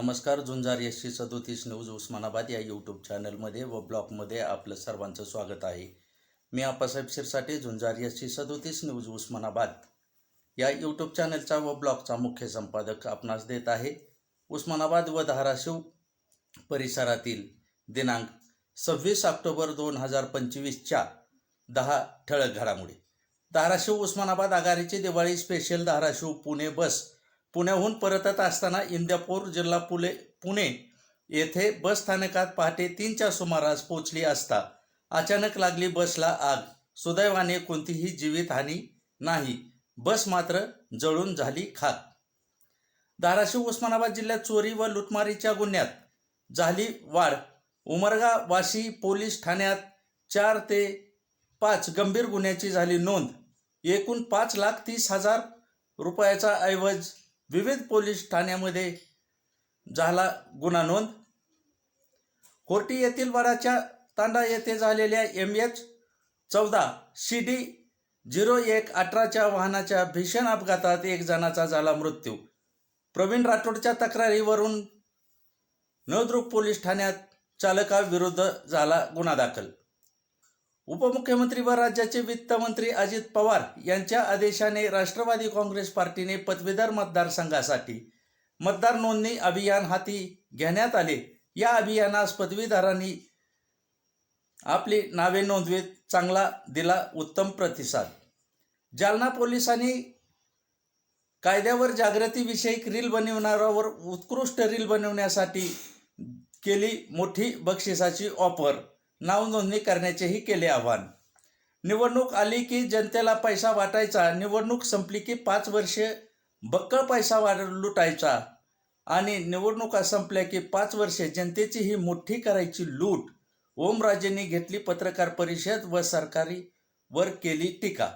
नमस्कार झुंजार एसशे सदोतीस न्यूज उस्मानाबाद या यूट्यूब चॅनलमध्ये व ब्लॉगमध्ये आपलं सर्वांचं स्वागत आहे. मी आप्पासाहेब शिरसाटे झुंजार एसशे सदोतीस न्यूज उस्मानाबाद. या यूट्यूब चॅनलचा व ब्लॉगचा मुख्य संपादक आपणास देत आहे उस्मानाबाद व धाराशिव परिसरातील दिनांक सव्वीस ऑक्टोबर दोन हजार पंचवीसच्या दहा ठळक घडामोडी. धाराशिव उस्मानाबाद आघाडीची दिवाळी स्पेशल धाराशिव पुणे बस पुण्याहून परतत असताना इंदापूर जिल्हा पुले पुणे येथे बस स्थानकात पहाटे तीनच्या सुमारास पोचली असता अचानक लागली बसला आग. सुदैवाने कोणतीही जीवितहानी नाही. बस मात्र जळून झाली खाक. धाराशिव उस्मानाबाद जिल्ह्यात चोरी व लुटमारीच्या गुन्ह्यात झाली वाढ. उमरगा वाशी पोलीस ठाण्यात चार ते पाच गंभीर गुन्ह्याची झाली नोंद. एकूण पाच लाख तीस हजार रुपयाचा ऐवज विविध पोलीस ठाण्यामध्ये झाला गुन्हा नोंद. कोर्टी येथील वडाच्या तांडा येथे झालेल्या एम एच चौदा सी डी झिरो एक अठराच्या वाहनाच्या भीषण अपघातात एक जणाचा झाला मृत्यू. प्रवीण राठोडच्या तक्रारीवरून नळदुर्ग पोलीस ठाण्यात चालकाविरुद्ध झाला गुन्हा दाखल. उपमुख्यमंत्री व राज्याचे वित्तमंत्री अजित पवार यांच्या आदेशाने राष्ट्रवादी काँग्रेस पार्टीने पदवीधर मतदारसंघासाठी मतदार नोंदणी अभियान हाती घेण्यात आले. या अभियानास पदवीधरांनी आपली नावे नोंदवीत चांगला दिला उत्तम प्रतिसाद. जालना पोलिसांनी कायद्यावर जागृतीविषयक रील बनवणाऱ्यावर उत्कृष्ट रील बनवण्यासाठी केली मोठी बक्षिसाची ऑफर. नावनोंदणी करण्याचेही केले आवाहन. निवडणूक आली की जनतेला पैसा वाटायचा निवडणूक संपली की पाच वर्षे बक्कळ पैसा वाढ लुटायचा आणि निवडणुका संपल्या की पाच वर्षे जनतेची ही मोठी करायची लूट. ओमराजेंनी घेतली पत्रकार परिषद व सरकारी वर केली टीका.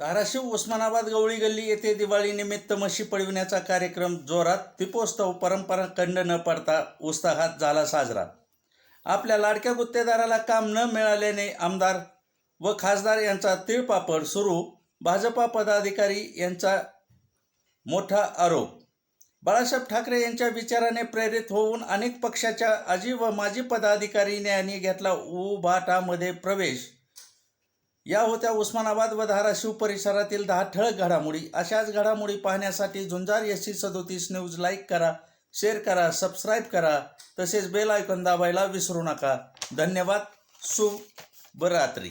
धाराशिव उस्मानाबाद गवळी गल्ली येथे दिवाळीनिमित्त म्हशी पळविण्याचा कार्यक्रम जोरात दीपोत्सव परंपरा खंड न पडता उत्साहात झाला साजरा. आपल्या लाडक्या गुत्तेदाराला काम न मिळाल्याने आमदार व खासदार यांचा तिळपापड सुरू भाजपा पदाधिकारी यांचा मोठा आरोप. बाळासाहेब ठाकरे यांच्या विचाराने प्रेरित होऊन अनेक पक्षाच्या आजी व माजी पदाधिकारीने यांनी घेतला उभाटामध्ये प्रवेश. या होत्या उस्मानाबाद व धाराशिव परिसरातील दहा ठळक घडामोडी. अशाच घडामोडी पाहण्यासाठी झुंजार एस सदोतीस न्यूज लाईक करा. शेअर करा सबस्क्राईब करा तसेच बेल आयकॉन दाबायला विसरू नका. धन्यवाद शुभ रात्री